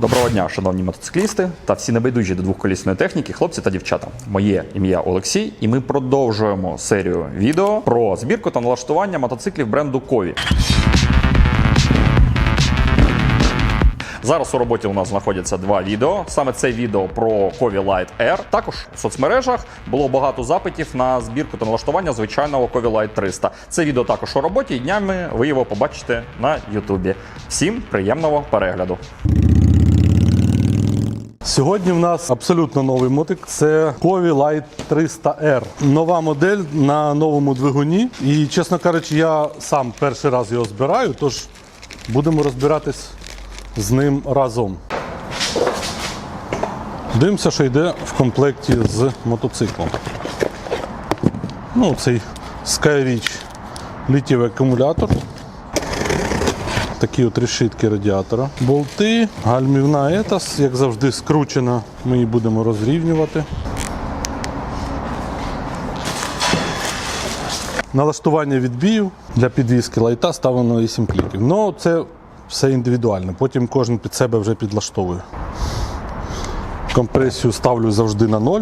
Доброго дня, шановні мотоциклісти та всі небайдужі до двохколісної техніки, хлопці та дівчата. Моє ім'я Олексій, і ми продовжуємо серію відео про збірку та налаштування мотоциклів бренду Кові. Зараз у роботі у нас знаходяться два відео. Саме це відео про Кові Light Air. Також в соцмережах було багато запитів на збірку та налаштування звичайного Кові Light 300. Це відео також у роботі днями ви його побачите на Ютубі. Всім приємного перегляду. Сьогодні в нас абсолютно новий мотик. Це Кові Light 300R. Нова модель на новому двигуні. І, чесно кажучи, я сам перший раз його збираю, тож будемо розбиратись з ним разом. Дивимося, що йде в комплекті з мотоциклом. Ну, цей Skyreach літієвий акумулятор. Такі от решітки радіатора. Болти, гальмівна етас, як завжди, скручена. Ми її будемо розрівнювати. Налаштування відбію для підвіски лайта ставлено 8 кліків. Ну, це все індивідуально. Потім кожен під себе вже підлаштовує. Компресію ставлю завжди на 0.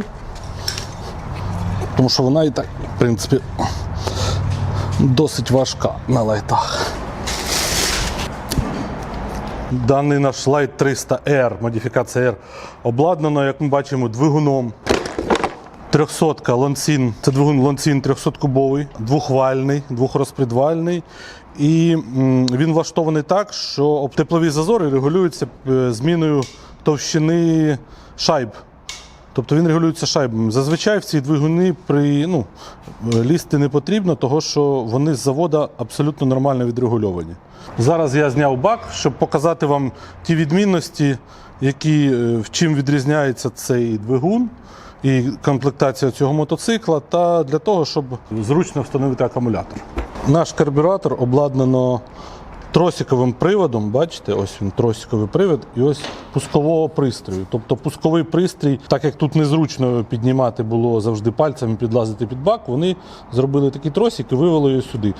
Тому що вона і так, в принципі, досить важка на лайтах. Даний наш Light 300R, модифікація R, обладнано, як ми бачимо, двигуном 300 ланцін, Це двигун ланцін 300-кубовий, двохвальний, двохрозпредвальний. І він влаштований так, що теплові зазори регулюються е, зміною товщини шайб. Тобто він регулюється шайбами. Зазвичай в ці двигуни при, ну, е, лізти не потрібно, тому що вони з завода абсолютно нормально відрегульовані. Зараз я зняв бак, щоб показати вам ті відмінності, які, е, в чим відрізняється цей двигун і комплектація цього мотоцикла, та для того, щоб зручно встановити акумулятор. Наш карбюратор обладнано тросиковим приводом, бачите, ось він тросиковий привід, і ось пускового пристрою. Тобто пусковий пристрій, так як тут незручно піднімати було завжди пальцями, підлазити під бак, вони зробили такий тросик і вивели його сюди.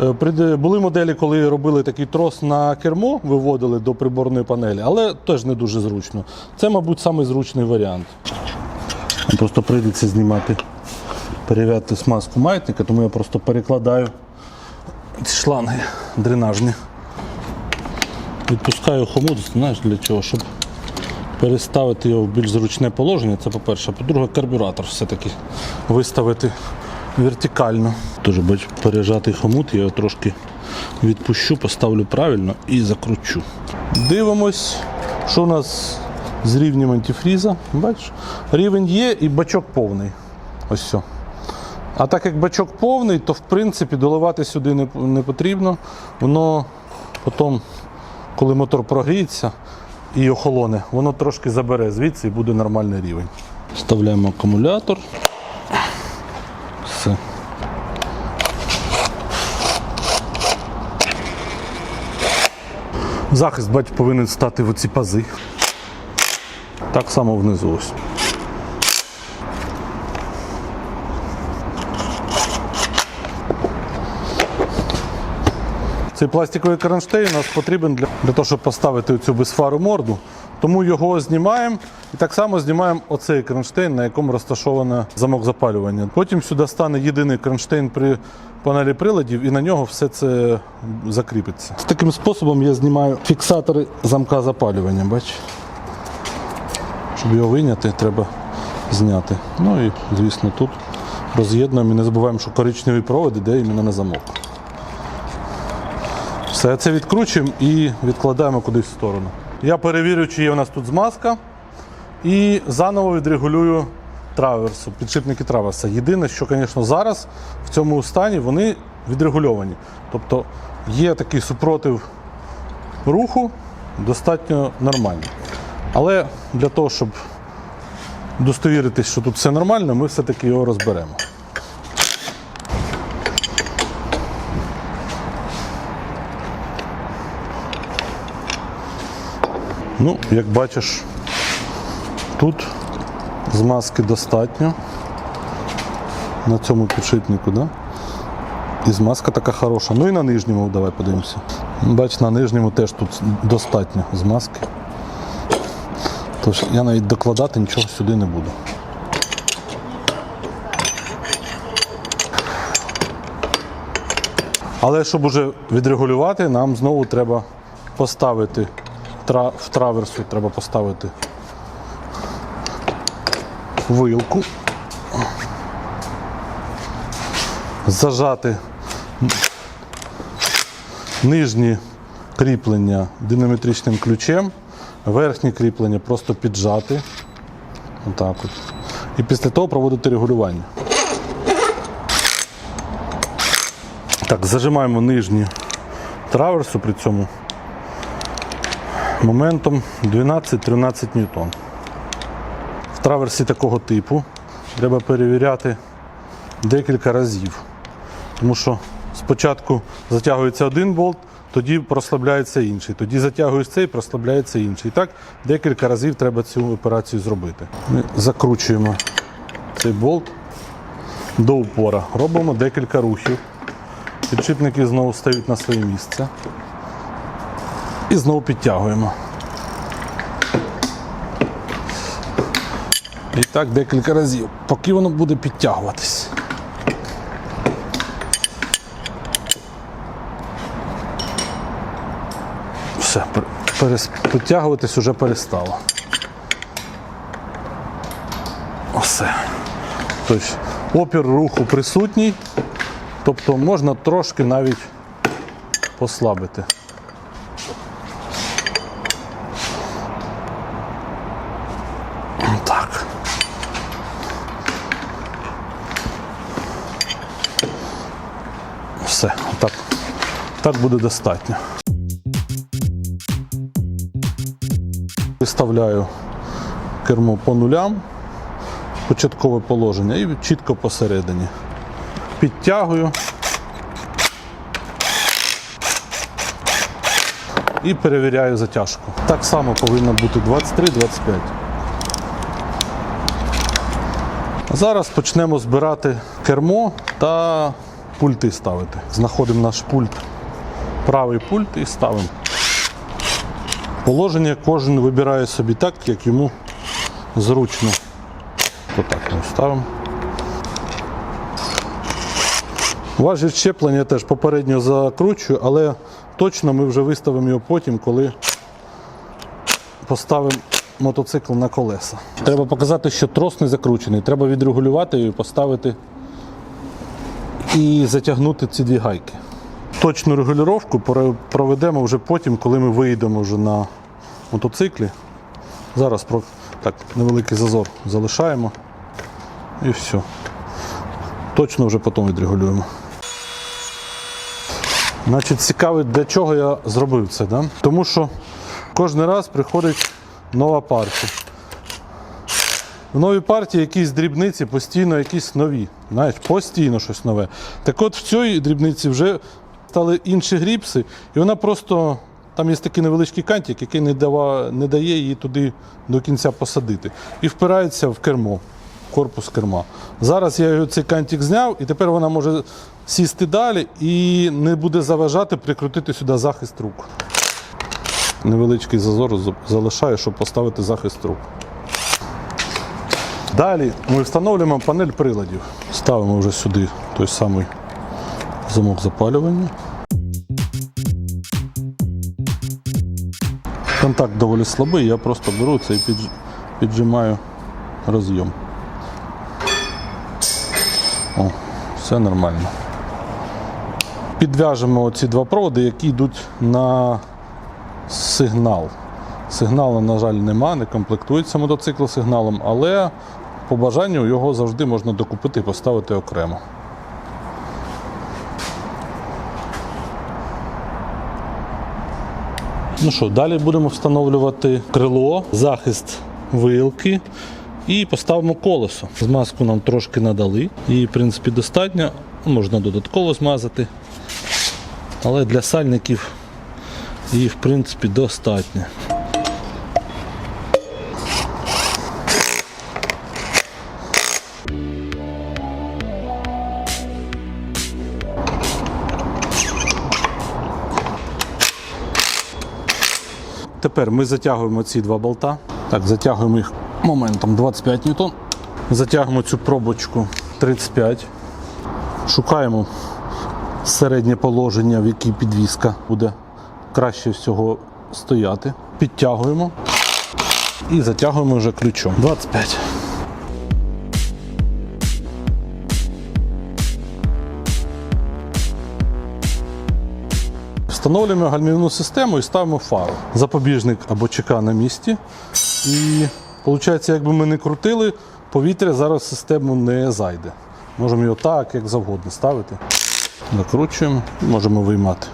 Е, Були моделі, коли робили такий трос на кермо, виводили до приборної панелі, але теж не дуже зручно. Це, мабуть, самий зручний варіант. Просто прийдеться знімати, перевіряти смазку маятника, тому я просто перекладаю ці шланги дренажні. Відпускаю хомут, знаєш для чого? Щоб переставити його в більш зручне положення. Це по-перше. По-друге, карбюратор все-таки виставити вертикально. Теж бач, пережатий хомут, я його трошки відпущу, поставлю правильно і закручу. Дивимось, що у нас з рівнем антифріза. Бачиш? Рівень є і бачок повний. Ось все. А так як бачок повний, то в принципі доливати сюди не потрібно. Воно потім, коли мотор прогріється і охолоне, воно трошки забере звідси і буде нормальний рівень. Вставляємо акумулятор. Все. Захист, бать, повинен стати в оці пази. Так само внизу ось. Цей пластиковий кронштейн у нас потрібен для, для того, щоб поставити цю безфару морду. Тому його знімаємо і так само знімаємо оцей кронштейн, на якому розташований замок запалювання. Потім сюди стане єдиний кронштейн при панелі приладів, і на нього все це закріпиться. Таким способом я знімаю фіксатори замка запалювання. Бач? Щоб його вийняти, треба зняти. Ну і, звісно, тут роз'єднуємо і не забуваємо, що коричневий провод іде іменно на замок. Все це відкручуємо і відкладаємо кудись в сторону. Я перевірю, чи є у нас тут змазка. І заново відрегулюю траверсу, підшипники траверса. Єдине, що, звісно, зараз в цьому стані вони відрегульовані. Тобто є такий супротив руху, достатньо нормальний. Але для того, щоб достовіритись, що тут все нормально, ми все-таки його розберемо. Ну, як бачиш, тут змазки достатньо на цьому підшипнику, да? І змазка така хороша. Ну і на нижньому давай подивимося. Бач, на нижньому теж тут достатньо змазки. Тож я навіть докладати нічого сюди не буду. Але щоб уже відрегулювати, нам знову треба поставити тра- в траверсу треба поставити вилку, зажати нижні кріплення динамітричним ключем, верхні кріплення просто піджати. Отак от. І після того проводити регулювання. Так, зажимаємо нижні траверсу при цьому моментом 12-13 ньютон. В траверсі такого типу треба перевіряти декілька разів. Тому що спочатку затягується один болт, тоді прослабляється інший. Тоді затягуєш цей, прослабляється інший. І так декілька разів треба цю операцію зробити. Ми закручуємо цей болт до упора. Робимо декілька рухів. Підшипники знову стають на своє місце. І знову підтягуємо. І так декілька разів, поки воно буде підтягуватись. Все, перес- підтягуватись уже перестало. Все. Тобто опір руху присутній, тобто можна трошки навіть послабити. Так. Все, так, так буде достатньо. Виставляю кермо по нулям, початкове положення і чітко посередині. Підтягую. І перевіряю затяжку. Так само повинно бути 23-25. Зараз почнемо збирати кермо та пульти ставити. Знаходимо наш пульт, правий пульт і ставимо. Положення кожен вибирає собі так, як йому зручно. Отак ми ставимо. Важіль щеплення теж попередньо закручую, але точно ми вже виставимо його потім, коли поставимо мотоцикл на колеса. Треба показати, що трос не закручений. Треба відрегулювати його і поставити і затягнути ці дві гайки. Точну регулювання проведемо вже потім, коли ми виїдемо вже на мотоциклі. Зараз так, невеликий зазор залишаємо і все. Точно вже потім відрегулюємо. Значить, цікаво, для чого я зробив це. Да? Тому що кожен раз приходить нова партія. В новій партії якісь дрібниці постійно якісь нові. Знаєш, постійно щось нове. Так от в цій дрібниці вже стали інші гріпси, і вона просто. Там є такий невеличкий кантик, який не, дава, не дає її туди до кінця посадити. І впирається в кермо, корпус керма. Зараз я цей кантик зняв, і тепер вона може сісти далі і не буде заважати прикрутити сюди захист рук. Невеличкий зазор з- залишаю, щоб поставити захист рук. Далі ми встановлюємо панель приладів. Ставимо вже сюди той самий замок запалювання. Контакт доволі слабий, я просто беру це і піджимаю розйом. О, все нормально. Підв'яжемо оці два проводи, які йдуть на сигнал. Сигналу, на жаль, нема, не комплектується мотоцикл сигналом, але по бажанню його завжди можна докупити і поставити окремо. Ну що, далі будемо встановлювати крило, захист вилки і поставимо колесо. Змазку нам трошки надали. Її, в принципі, достатньо. Можна додатково змазати. Але для сальників її, в принципі, достатньо. Тепер ми затягуємо ці два болта. Так, затягуємо їх моментом 25 ньютон. Затягуємо цю пробочку 35. Шукаємо середнє положення, в якій підвіска буде краще всього стояти. Підтягуємо і затягуємо вже ключом. 25. Встановлюємо гальмівну систему і ставимо фару. Запобіжник або ЧК на місці. І виходить, якби ми не крутили, повітря зараз в систему не зайде. Можемо його так, як завгодно ставити. Закручуємо, можемо виймати.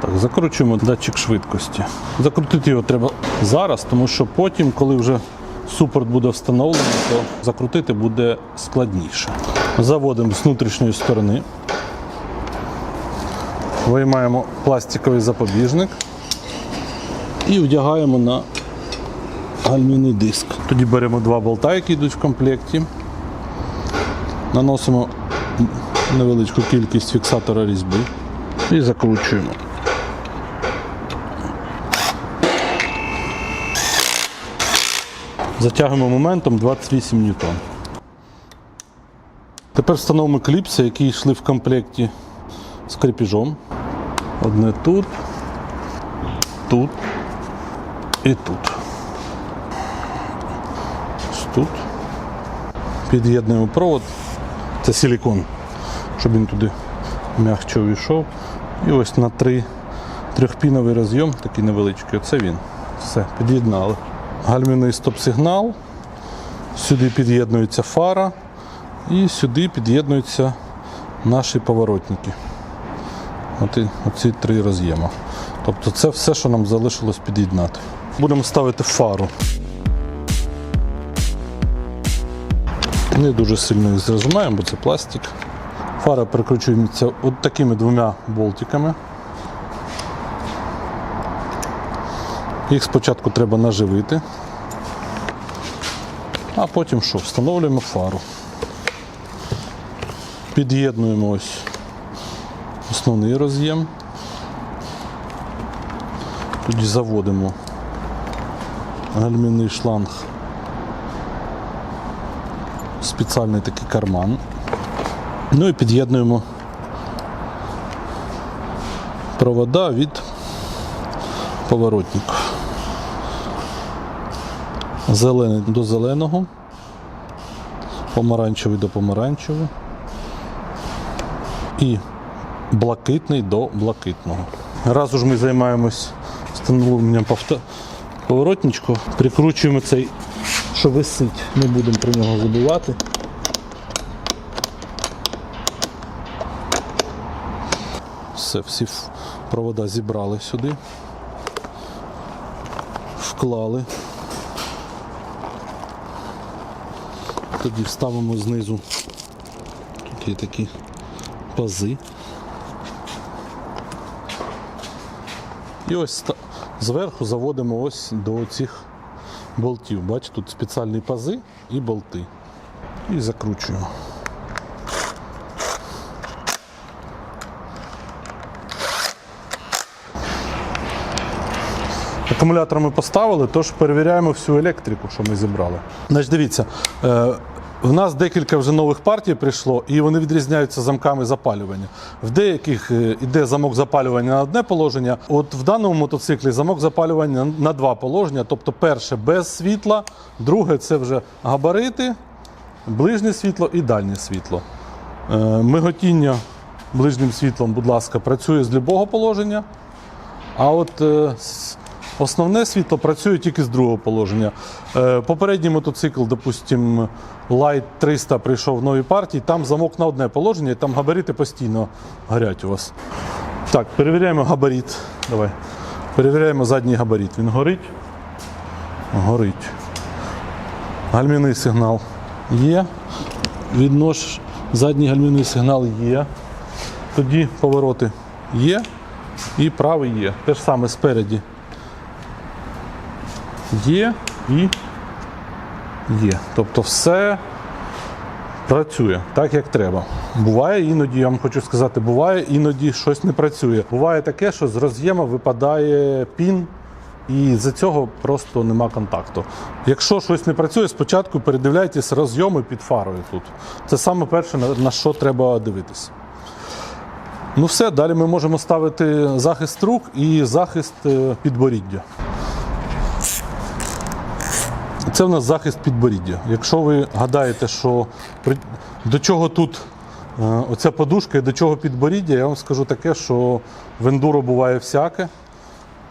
Так, закручуємо датчик швидкості. Закрутити його треба зараз, тому що потім, коли вже супорт буде встановлений, то закрутити буде складніше. Заводимо з внутрішньої сторони. Виймаємо пластиковий запобіжник і вдягаємо на гальмівний диск. Тоді беремо два болта, які йдуть в комплекті. Наносимо невеличку кількість фіксатора різьби і закручуємо. Затягуємо моментом 28 ньютон. Тепер встановимо кліпси, які йшли в комплекті з крепежом. Одне тут, тут і тут. Ось тут. Під'єднуємо провод. Це силікон, щоб він туди м'якче увійшов. І ось на три трьохпіновий розйом, такий невеличкий. Оце він. Все, під'єднали. Гальмівний стоп-сигнал. Сюди під'єднується фара. І сюди під'єднуються наші поворотники. От і- оці три роз'єми. Тобто це все, що нам залишилось під'єднати. Будемо ставити фару. Не дуже сильно їх зажимаємо, бо це пластик. Фара прикручується от такими двома болтиками. Їх спочатку треба наживити, а потім що? Встановлюємо фару. Під'єднуємо ось основний роз'єм. Тоді заводимо гальмівний шланг. Спеціальний такий карман. Ну і під'єднуємо провода від поворотника. Зелений до зеленого, помаранчевий до помаранчевого і блакитний до блакитного. Раз уж ми займаємось встановленням поворотничку, прикручуємо цей, що висить, не будемо про нього забувати. Все, всі провода зібрали сюди, вклали. Тоді вставимо знизу. Тут є такі пази. І ось зверху заводимо ось до цих болтів. Бачите, тут спеціальні пази і болти. І закручуємо. Акумулятор ми поставили, тож перевіряємо всю електрику, що ми зібрали. Значить, дивіться, е, в нас декілька вже нових партій прийшло, і вони відрізняються замками запалювання. В деяких е, іде замок запалювання на одне положення. От в даному мотоциклі замок запалювання на два положення. Тобто, перше без світла, друге це вже габарити, ближнє світло і дальнє світло. Е, Миготіння ближнім світлом, будь ласка, працює з будь-якого положення. А от е, основне світло працює тільки з другого положення. Е, попередній мотоцикл, допустим, Light 300 прийшов в новій партії, там замок на одне положення, і там габарити постійно горять у вас. Так, перевіряємо габарит. Давай. Перевіряємо задній габарит. Він горить? Горить. Гальмівний сигнал є. Віднош задній гальмівний сигнал є. Тоді повороти є. І правий є. Те ж саме спереді. Є і є. Тобто все працює так, як треба. Буває іноді, я вам хочу сказати, буває іноді щось не працює. Буває таке, що з роз'єма випадає пін і з-за цього просто нема контакту. Якщо щось не працює, спочатку передивляйтесь розйоми під фарою тут. Це саме перше, на, на що треба дивитися. Ну все, далі ми можемо ставити захист рук і захист е, підборіддя. Це в нас захист підборіддя. Якщо ви гадаєте, що при- до чого тут е, оця подушка і до чого підборіддя, я вам скажу таке, що в ендуро буває всяке.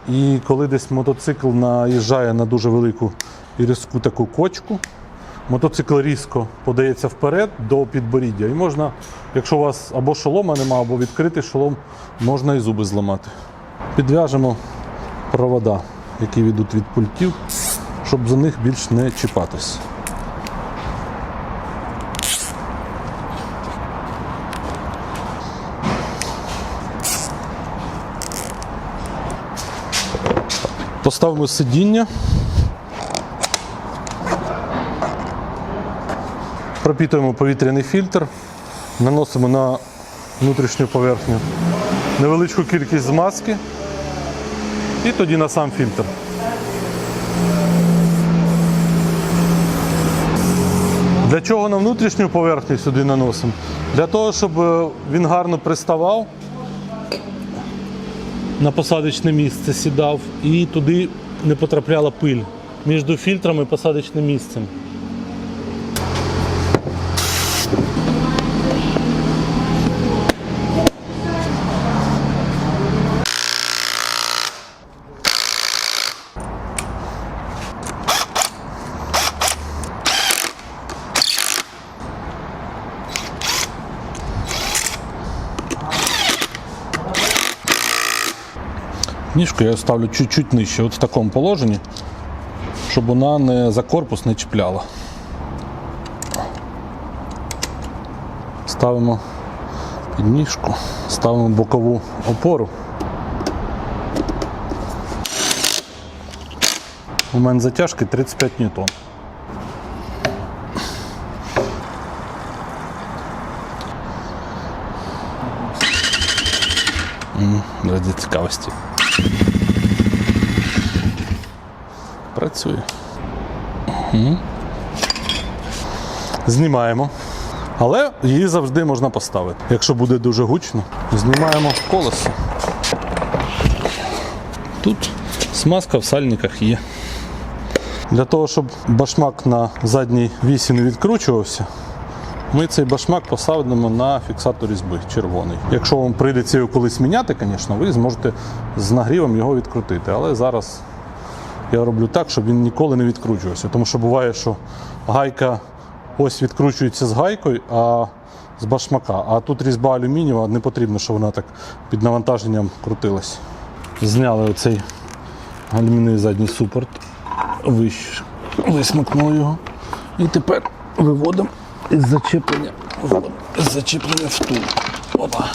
І коли десь мотоцикл наїжджає на дуже велику і різку таку кочку, мотоцикл різко подається вперед до підборіддя. І можна, якщо у вас або шолома нема, або відкритий шолом, можна і зуби зламати. Підв'яжемо провода, які ведуть від пультів, щоб за них більш не чіпатись. Поставимо сидіння. Пропітуємо повітряний фільтр, наносимо на внутрішню поверхню невеличку кількість змазки і тоді на сам фільтр. Для чого на внутрішню поверхню сюди наносимо? Для того, щоб е, він гарно приставав, на посадочне місце сідав і туди не потрапляла пиль між фільтром і посадочним місцем. Ніжку я ставлю чуть-чуть нижче, от в такому положенні, щоб вона не за корпус не чіпляла. Ставимо під ніжку, ставимо бокову опору. Момент затяжки 35 ньютон. Ради цікавості. Працює. Мгм. Знімаємо. Але її завжди можна поставити. Якщо буде дуже гучно, знімаємо колесо. Тут смазка в сальниках є. Для того, щоб башмак на задній вісі не відкручувався, ми цей башмак посадимо на фіксатор різьби червоний. Якщо вам прийдеться його колись міняти, звісно, ви зможете з нагрівом його відкрутити. Але зараз я роблю так, щоб він ніколи не відкручувався. Тому що буває, що гайка ось відкручується з гайкою, а з башмака. А тут різьба алюмінієва, не потрібно, щоб вона так під навантаженням крутилась. Зняли оцей алюмінієвий задній супорт, висмикнули його. І тепер виводимо із зачеплення. Із зачеплення втул. Опа.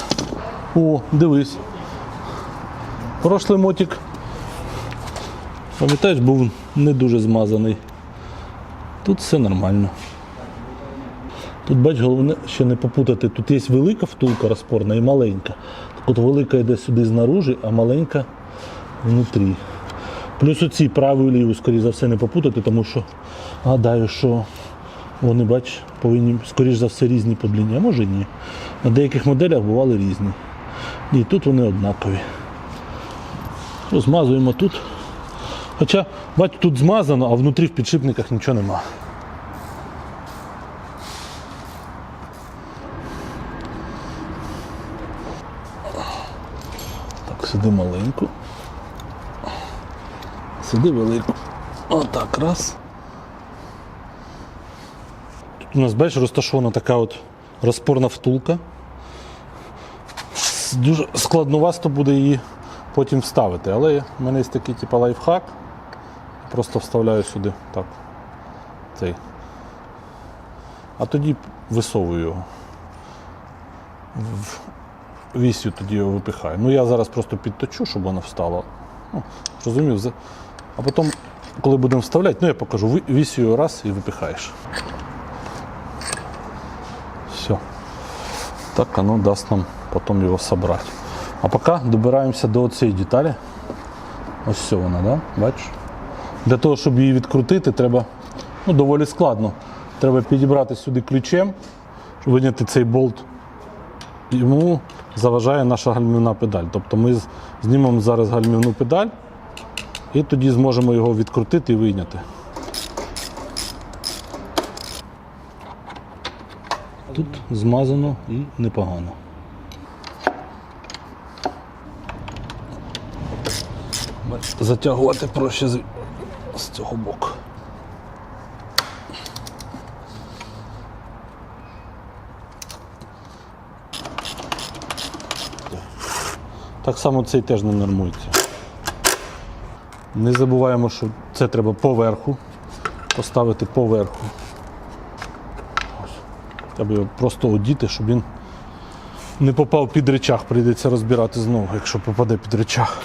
О, дивись. Прошлий мотик Пам'ятаєш, був не дуже змазаний. Тут все нормально. Тут, бач, головне ще не попутати. Тут є велика втулка розпорна і маленька. Так от велика йде сюди знаружи, а маленька внутрі. Плюс оці праву і ліву, скоріш за все, не попутати, тому що гадаю, що вони, бач, повинні, скоріш за все, різні по длині, а може і ні. На деяких моделях бували різні. І тут вони однакові. Розмазуємо тут. Хоча, бач, тут змазано, а внутрі в підшипниках нічого нема. Так, сюди маленьку. Сюди велику. Отак, раз. У нас, бачиш, розташована така от розпорна втулка. Дуже складновато буде її потім вставити. Але в мене є такий типу, лайфхак. Просто вставляю сюди так. Цей. А тоді висовую його. В- Вісю тоді його випихаю. Ну я зараз просто підточу, щоб воно встало. Ну, розумів. А потім, коли будемо вставляти, ну я покажу, його раз і випихаєш. Все. Так оно дасть нам потім його собрати. А поки добираємося до цієї деталі. Ось все вона, да? бачиш? Для того, щоб її відкрутити, треба ну, доволі складно. Треба підібрати сюди ключем, щоб виняти цей болт. Йому заважає наша гальмівна педаль. Тобто ми знімемо зараз гальмівну педаль і тоді зможемо його відкрутити і вийняти. Тут змазано і непогано. Затягувати проще з, з цього боку. Так само цей теж не нормується. Не забуваємо, що це треба поверху, поставити поверху. Треба його просто одіти, щоб він не попав під речах, прийдеться розбирати знову, якщо попаде під речах.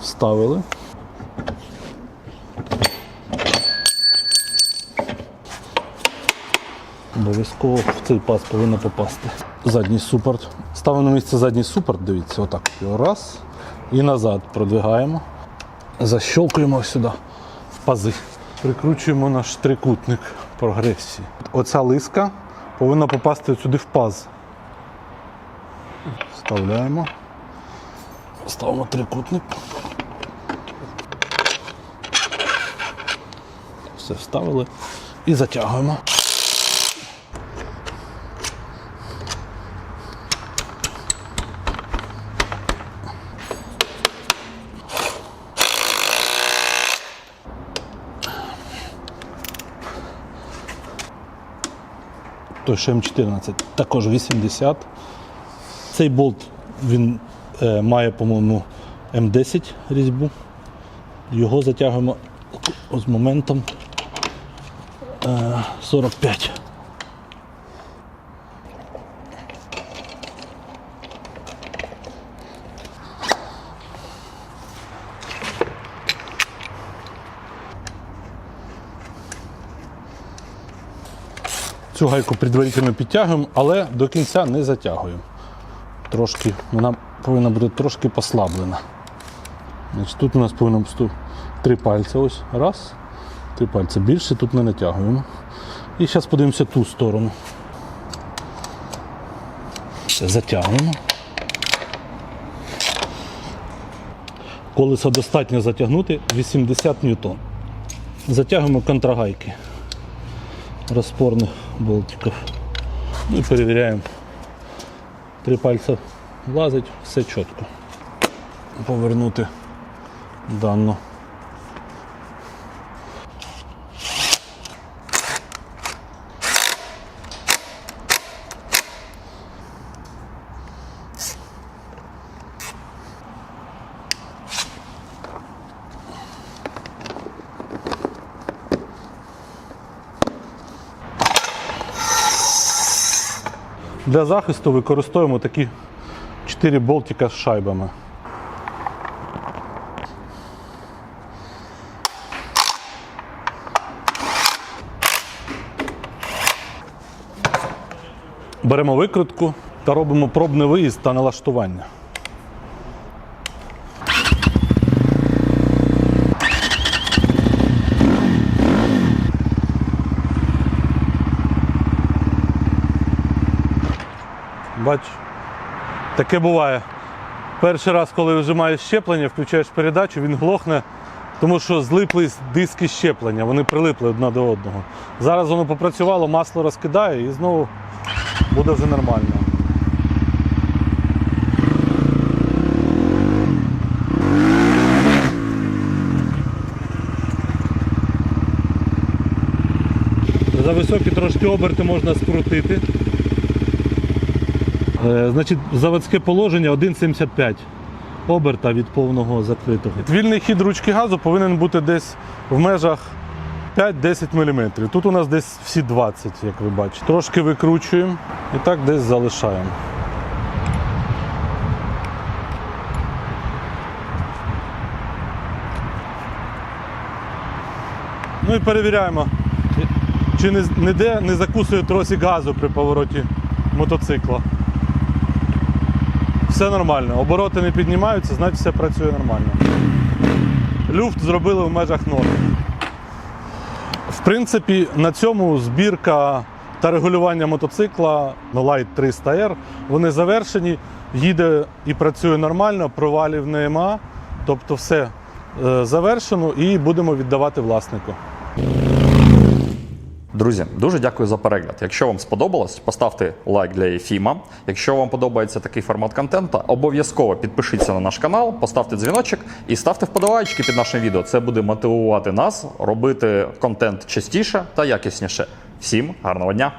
Вставили. Обов'язково в цей паз повинно попасти. Задній супорт. Ставимо на місце задній супорт, дивіться, отак. Його раз. І назад продвигаємо. Защолкуємо сюди в пази. Прикручуємо наш трикутник прогресії. Оця лиска повинна попасти сюди в паз. Вставляємо. Ставимо трикутник. Все вставили і затягуємо. Той що М14, також 80. Цей болт він е, має, по-моєму, М10 різьбу. Його затягуємо з моментом е, 45. Цю гайку предварительно підтягуємо, але до кінця не затягуємо. Трошки, вона повинна бути трошки послаблена. Значить, тут у нас повинно бути три пальці. Ось. Раз. Три пальці. Більше тут не натягуємо. І зараз подивимося ту сторону. Все, затягуємо. Колесо достатньо затягнути 80 ньютон. Затягуємо контрагайки розпорних болтиків. Ну і перевіряємо. Три пальца влазить, все чітко. Повернути дану. Для захисту використовуємо такі 4 болтика з шайбами. Беремо викрутку та робимо пробний виїзд та налаштування. Бач, таке буває. Перший раз, коли вижимаєш щеплення, включаєш передачу, він глохне, тому що злипли диски щеплення, вони прилипли одне до одного. Зараз воно попрацювало, масло розкидає і знову буде вже нормально. За високі трошки оберти можна скрутити. Е, Значить, заводське положення 1,75 оберта від повного закритого. Вільний хід ручки газу повинен бути десь в межах 5-10 мм. Тут у нас десь всі 20, як ви бачите. Трошки викручуємо і так десь залишаємо. Ну і перевіряємо, чи не, ніде не закусує тросик газу при повороті мотоцикла. Все нормально. Обороти не піднімаються, значить все працює нормально. Люфт зробили в межах норм. В принципі, на цьому збірка та регулювання мотоцикла ну, Light 300R вони завершені. Їде і працює нормально, провалів нема. Тобто все е, завершено і будемо віддавати власнику. Друзі, дуже дякую за перегляд. Якщо вам сподобалось, поставте лайк для Єфіма. Якщо вам подобається такий формат контенту, обов'язково підпишіться на наш канал, поставте дзвіночок і ставте вподобайки під нашим відео. Це буде мотивувати нас робити контент частіше та якісніше. Всім гарного дня!